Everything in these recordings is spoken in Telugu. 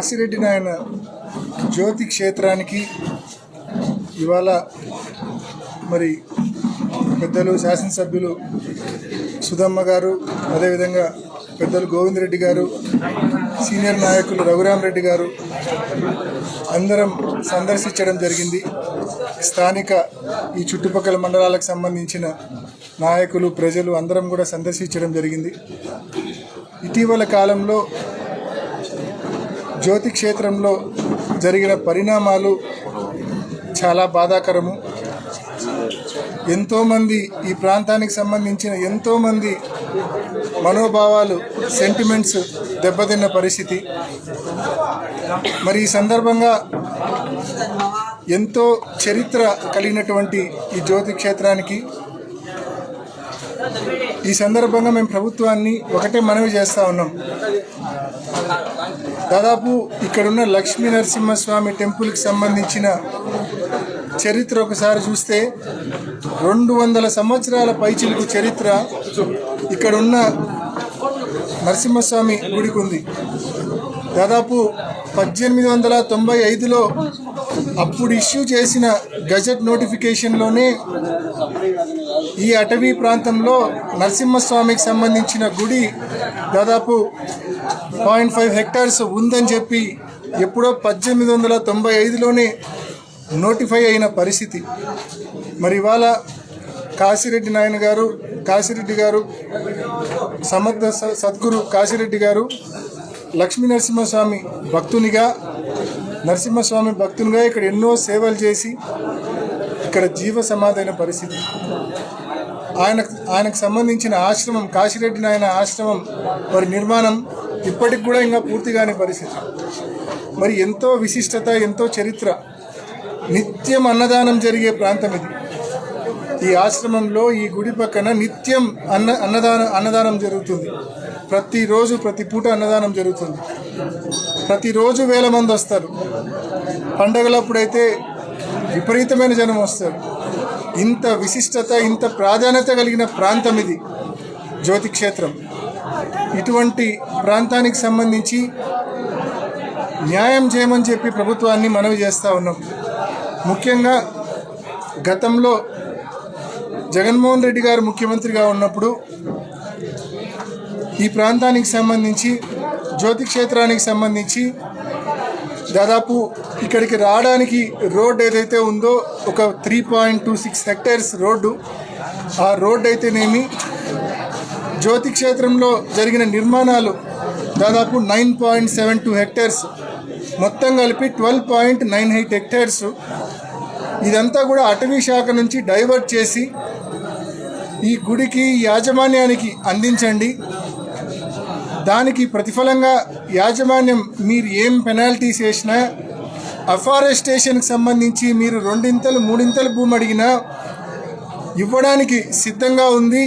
కాశిరెడ్డి నాయన జ్యోతి క్షేత్రానికి ఇవాళ మరి పెద్దలు శాసనసభ్యులు సుధమ్మ గారు అదేవిధంగా పెద్దలు గోవిందరెడ్డి గారు సీనియర్ నాయకులు రఘురామరెడ్డి గారు అందరం సందర్శించడం జరిగింది. స్థానిక ఈ చుట్టుపక్కల మండలాలకు సంబంధించిన నాయకులు ప్రజలు అందరం కూడా సందర్శించడం జరిగింది. ఇటీవల కాలంలో జ్యోతి క్షేత్రంలో జరిగిన పరిణామాలు చాలా బాధాకరము. ఎంతోమంది ఈ ప్రాంతానికి సంబంధించిన ఎంతోమంది మనోభావాలు సెంటిమెంట్స్ దెబ్బతిన్న పరిస్థితి. మరి ఈ సందర్భంగా ఎంతో చరిత్ర కలిగినటువంటి ఈ జ్యోతి క్షేత్రానికి ఈ సందర్భంగా మేము ప్రభుత్వాన్ని ఒకటే మనవి చేస్తూ ఉన్నాం. దాదాపు ఇక్కడున్న లక్ష్మీ నరసింహస్వామి టెంపుల్కి సంబంధించిన చరిత్ర ఒకసారి చూస్తే రెండు వందల సంవత్సరాల పైచిలుకు చరిత్ర ఇక్కడున్న నరసింహస్వామి గుడికి ఉంది. దాదాపు పద్దెనిమిది వందల తొంభై ఐదులో అప్పుడు ఇష్యూ చేసిన గజెట్ నోటిఫికేషన్లోనే ఈ అటవీ ప్రాంతంలో నరసింహస్వామికి సంబంధించిన గుడి దాదాపు పాయింట్ ఫైవ్ హెక్టార్స్ ఉందని చెప్పి ఎప్పుడో పద్దెనిమిది వందల తొంభై ఐదులోనే నోటిఫై అయిన పరిస్థితి. మరి ఇవాళ కాశిరెడ్డి నాయన గారు కాశిరెడ్డి గారు సమర్థ స- సద్గురు కాశిరెడ్డి గారు లక్ష్మీ నరసింహస్వామి భక్తునిగా నరసింహస్వామి భక్తునిగా ఇక్కడ ఎన్నో సేవలు చేసి ఇక్కడ జీవ సమాధైన పరిస్థితి. ఆయన ఆయనకు సంబంధించిన ఆశ్రమం కాశిరెడ్డి నాయన ఆశ్రమం వారి నిర్మాణం ఇప్పటికి కూడా ఇంకా పూర్తిగానే పరిస్థితి మరి ఎంతో విశిష్టత ఎంతో చరిత్ర నిత్యం అన్నదానం జరిగే ప్రాంతం ఇది. ఈ ఆశ్రమంలో ఈ గుడి పక్కన నిత్యం అన్న అన్నదానం అన్నదానం జరుగుతుంది. ప్రతిరోజు ప్రతి పూట అన్నదానం జరుగుతుంది. ప్రతిరోజు వేల మంది వస్తారు. పండగలప్పుడైతే విపరీతమైన జనం వస్తారు. ఇంత విశిష్టత ఇంత ప్రాధాన్యత కలిగిన ప్రాంతం ఇది జ్యోతి క్షేత్రం ఇటువంటి ప్రాంతానికి సంబంధించి న్యాయం చేయమని చెప్పి ప్రభుత్వాన్ని మనవి చేస్తూ ఉన్నాం. ముఖ్యంగా గతంలో జగన్మోహన్ రెడ్డి గారు ముఖ్యమంత్రిగా ఉన్నప్పుడు ఈ ప్రాంతానికి సంబంధించి జ్యోతి క్షేత్రానికి సంబంధించి దాదాపు ఇక్కడికి రావడానికి రోడ్ ఏదైతే ఉందో ఒక three point two six hectares road ఆ రోడ్ అయితేనేమి జ్యోతి క్షేత్రంలో జరిగిన నిర్మాణాలు దాదాపు nine point seven two hectares. మొత్తం కలిపి twelve point nine eight hectares. ఇదంతా కూడా అటవీ శాఖ నుంచి డైవర్ట్ చేసి ఈ గుడికి యాజమాన్యానికి అందించండి. దానికి ప్రతిఫలంగా యాజమాన్యం మీరు ఏం పెనాల్టీస్ వేసినా అఫారెస్టేషన్కి సంబంధించి మీరు రెండింతలు మూడింతలు భూమి అడిగినా ఇవ్వడానికి సిద్ధంగా ఉంది.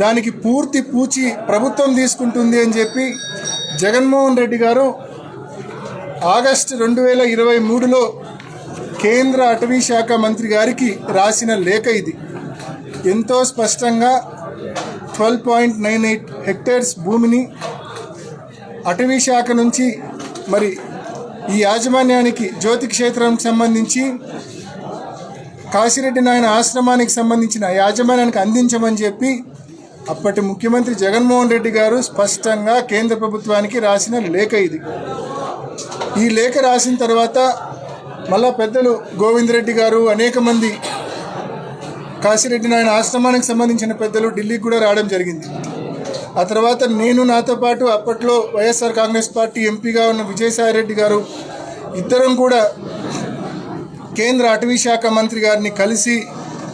దానికి పూర్తి పూచి ప్రభుత్వం తీసుకుంటుంది అని చెప్పి జగన్మోహన్ రెడ్డి గారు ఆగస్టు రెండు వేల ఇరవై మూడులో కేంద్ర అటవీ శాఖ మంత్రి గారికి రాసిన లేఖ ఇది. ఎంతో స్పష్టంగా twelve point nine eight hectares భూమిని అటవీ శాఖ నుంచి మరి ఈ యాజమాన్యానికి జ్యోతి క్షేత్రానికి సంబంధించి కాశిరెడ్డి నాయన ఆశ్రమానికి సంబంధించిన యాజమాన్యానికి అందించమని చెప్పి అప్పటి ముఖ్యమంత్రి జగన్మోహన్ రెడ్డి గారు స్పష్టంగా కేంద్ర ప్రభుత్వానికి రాసిన లేఖ ఇది. ఈ లేఖ రాసిన తర్వాత మళ్ళా పెద్దలు గోవిందరెడ్డి గారు అనేక మంది కాశీరెడ్డి నాయన ఆశ్రమానికి సంబంధించిన పెద్దలు ఢిల్లీకి కూడా రావడం జరిగింది. ఆ తర్వాత నేను నాతో పాటు అప్పట్లో వైఎస్ఆర్ కాంగ్రెస్ పార్టీ ఎంపీగా ఉన్న విజయసాయిరెడ్డి గారు ఇద్దరం కూడా కేంద్ర అటవీ శాఖ మంత్రి గారిని కలిసి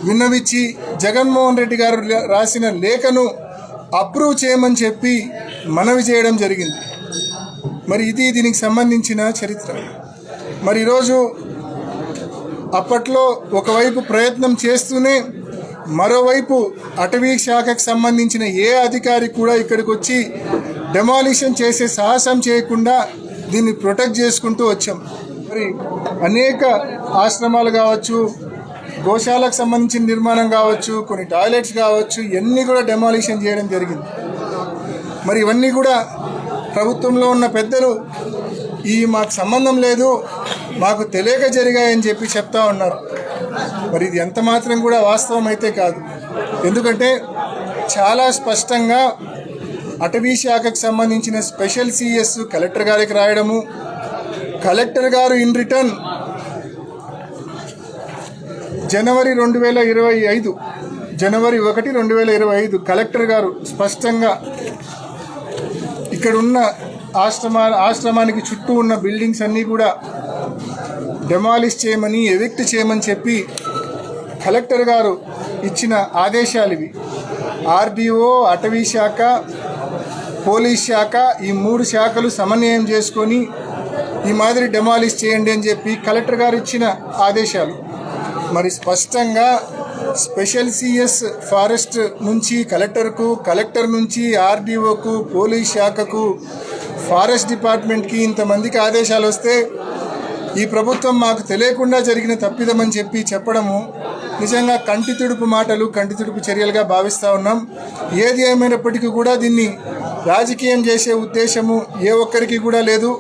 విన్నవించి జగన్మోహన్ రెడ్డి గారు రాసిన లేఖను అప్రూవ్ చేయమని చెప్పి మనవి చేయడం జరిగింది. మరి ఇది దీనికి సంబంధించిన చరిత్ర. మరి ఈరోజు అప్పట్లో ఒకవైపు ప్రయత్నం చేస్తూనే మరోవైపు అటవీ శాఖకు సంబంధించిన ఏ అధికారి కూడా ఇక్కడికి వచ్చి డెమాలిషన్ చేసే సాహసం చేయకుండా దీన్ని ప్రొటెక్ట్ చేసుకుంటూ వచ్చాం. మరి అనేక ఆశ్రమాలు కావచ్చు గోశాలకు సంబంధించిన నిర్మాణం కావచ్చు కొన్ని టాయిలెట్స్ కావచ్చు ఇవన్నీ కూడా డెమాలిషన్ చేయడం జరిగింది. మరి ఇవన్నీ కూడా ప్రభుత్వంలో ఉన్న పెద్దలు ఈ మాకు సంబంధం లేదు మాకు తెలియక జరిగాయని చెప్పి చెప్తా ఉన్నారు. మరి ఇది ఎంత మాత్రం కూడా వాస్తవం అయితే కాదు. ఎందుకంటే చాలా స్పష్టంగా అటవీ శాఖకు సంబంధించిన స్పెషల్ సిఎస్ కలెక్టర్ గారికి రాయడము కలెక్టర్ గారు ఇన్ రిటర్న్ జనవరి రెండు వేల ఇరవై ఐదు జనవరి ఒకటి రెండు వేల ఇరవై ఐదు కలెక్టర్ గారు స్పష్టంగా ఇక్కడ ఉన్న ఆశ్రమా ఆశ్రమానికి చుట్టూ ఉన్న బిల్డింగ్స్ అన్నీ కూడా డెమాలిష్ చేయమని ఎవిక్ట్ చేయమని చెప్పి కలెక్టర్ గారు ఇచ్చిన ఆదేశాలు ఇవి ఆర్డీఓ అటవీ శాఖ పోలీస్ శాఖ ఈ మూడు శాఖలు సమన్వయం చేసుకొని ఈ మాదిరి డెమాలిష్ చేయండి అని చెప్పి కలెక్టర్ గారు ఇచ్చిన ఆదేశాలు. మరి స్పష్టంగా స్పెషల్ సిఎస్ ఫారెస్ట్ నుంచి కలెక్టర్కు కలెక్టర్ నుంచి ఆర్డీఓకు పోలీస్ శాఖకు ఫారెస్ట్ డిపార్ట్మెంట్కి ఇంతమందికి ఆదేశాలు వస్తే ఈ ప్రభుత్వం మాకు తెలియకుండా జరిగిన తప్పిదమని చెప్పి చెప్పడము నిజంగా కంటి తుడుపు మాటలు కంటి తుడుపు చర్యలుగా భావిస్తూ ఉన్నాం. ఏది ఏమైనప్పటికీ కూడా దీన్ని రాజకీయం చేసే ఉద్దేశము ఏ ఒక్కరికి కూడా లేదు.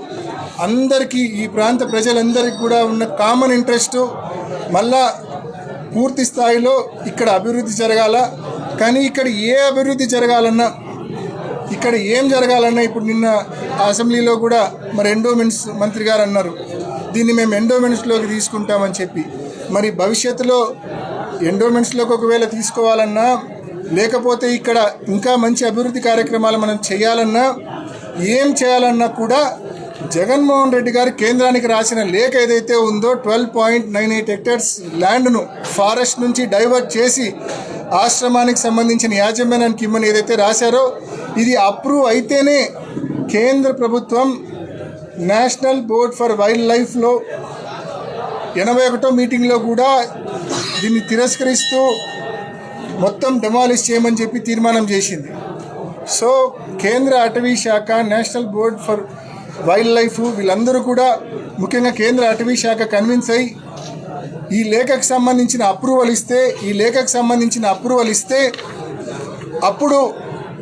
అందరికీ ఈ ప్రాంత ప్రజలందరికీ కూడా ఉన్న కామన్ ఇంట్రెస్ట్ మళ్ళా పూర్తి స్థాయిలో ఇక్కడ అభివృద్ధి జరగాల. కానీ ఇక్కడ ఏ అభివృద్ధి జరగాలన్నా ఇక్కడ ఏం జరగాలన్నా ఇప్పుడు నిన్న అసెంబ్లీలో కూడా మరి ఎండోమెంట్స్ మంత్రి గారు అన్నారు. దీన్ని మేము ఎండోమెంట్స్లోకి తీసుకుంటామని చెప్పి. మరి భవిష్యత్తులో ఎండోమెంట్స్లోకి ఒకవేళ తీసుకోవాలన్నా లేకపోతే ఇక్కడ ఇంకా మంచి అభివృద్ధి కార్యక్రమాలు మనం చేయాలన్నా ఏం చేయాలన్నా కూడా జగన్మోహన్ రెడ్డి గారు కేంద్రానికి రాసిన లేఖ ఏదైతే ఉందో twelve point nine eight hectares ల్యాండ్ను forest నుంచి డైవర్ట్ చేసి ఆశ్రమానికి సంబంధించిన యాజమాన్యానికి ఇమ్మని ఏదైతే రాశారో ఇది అప్రూవ్ అయితేనే కేంద్ర ప్రభుత్వం నేషనల్ బోర్డ్ ఫర్ వైల్డ్ లైఫ్లో ఎనభై ఒకటో మీటింగ్లో కూడా దీన్ని తిరస్కరిస్తూ మొత్తం డెమాలిష్ చేయమని చెప్పి తీర్మానం చేసింది. సో కేంద్ర అటవీ శాఖ national board for wildlife వీళ్ళందరూ కూడా ముఖ్యంగా కేంద్ర అటవీ శాఖ కన్విన్స్ అయ్యి ఈ లేఖకు సంబంధించిన అప్రూవల్ ఇస్తే ఈ లేఖకు సంబంధించిన అప్రూవల్ ఇస్తే అప్పుడు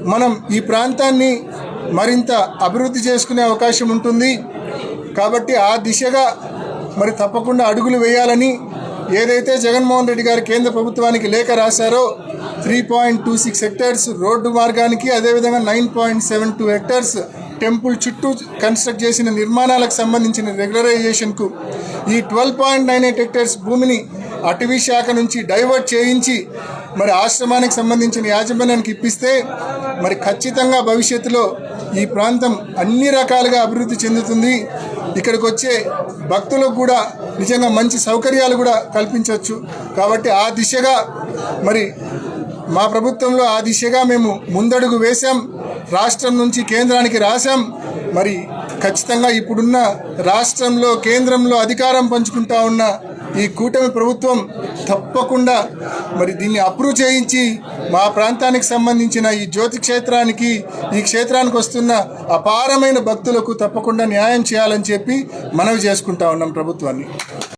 మనం ఈ ప్రాంతాన్ని మరింత అభివృద్ధి చేసుకునే అవకాశం ఉంటుంది. కాబట్టి ఆ దిశగా మరి తప్పకుండా అడుగులు వేయాలని ఏదైతే జగన్మోహన్ రెడ్డి గారు కేంద్ర ప్రభుత్వానికి లేఖ రాశారో three point two six hectares road మార్గానికి అదేవిధంగా nine point seven two hectares temple చుట్టూ కన్స్ట్రక్ట్ చేసిన నిర్మాణాలకు సంబంధించిన రెగ్యులరైజేషన్కు ఈ twelve point nine eight hectares భూమిని అటవీ శాఖ నుంచి డైవర్ట్ చేయించి మరి ఆశ్రమానికి సంబంధించిన యాజమాన్యానికి ఇప్పిస్తే మరి ఖచ్చితంగా భవిష్యత్తులో ఈ ప్రాంతం అన్ని రకాలుగా అభివృద్ధి చెందుతుంది. ఇక్కడికి వచ్చే భక్తులకు కూడా నిజంగా మంచి సౌకర్యాలు కూడా కల్పించవచ్చు. కాబట్టి ఆ దిశగా మరి మా ప్రభుత్వంలో ఆ దిశగా మేము ముందడుగు వేశాం. రాష్ట్రం నుంచి కేంద్రానికి రాశాం. మరి ఖచ్చితంగా ఇప్పుడున్న రాష్ట్రంలో కేంద్రంలో అధికారం పంచుకుంటా ఉన్న ఈ కూటమి ప్రభుత్వం తప్పకుండా మరి దీన్ని అప్రూవ్ చేయించి మా ప్రాంతానికి సంబంధించిన ఈ జ్యోతి క్షేత్రానికి ఈ క్షేత్రానికి వస్తున్న అపారమైన భక్తులకు తప్పకుండా న్యాయం చేయాలని చెప్పి మనవి చేసుకుంటా ఉన్నాం ప్రభుత్వాన్ని.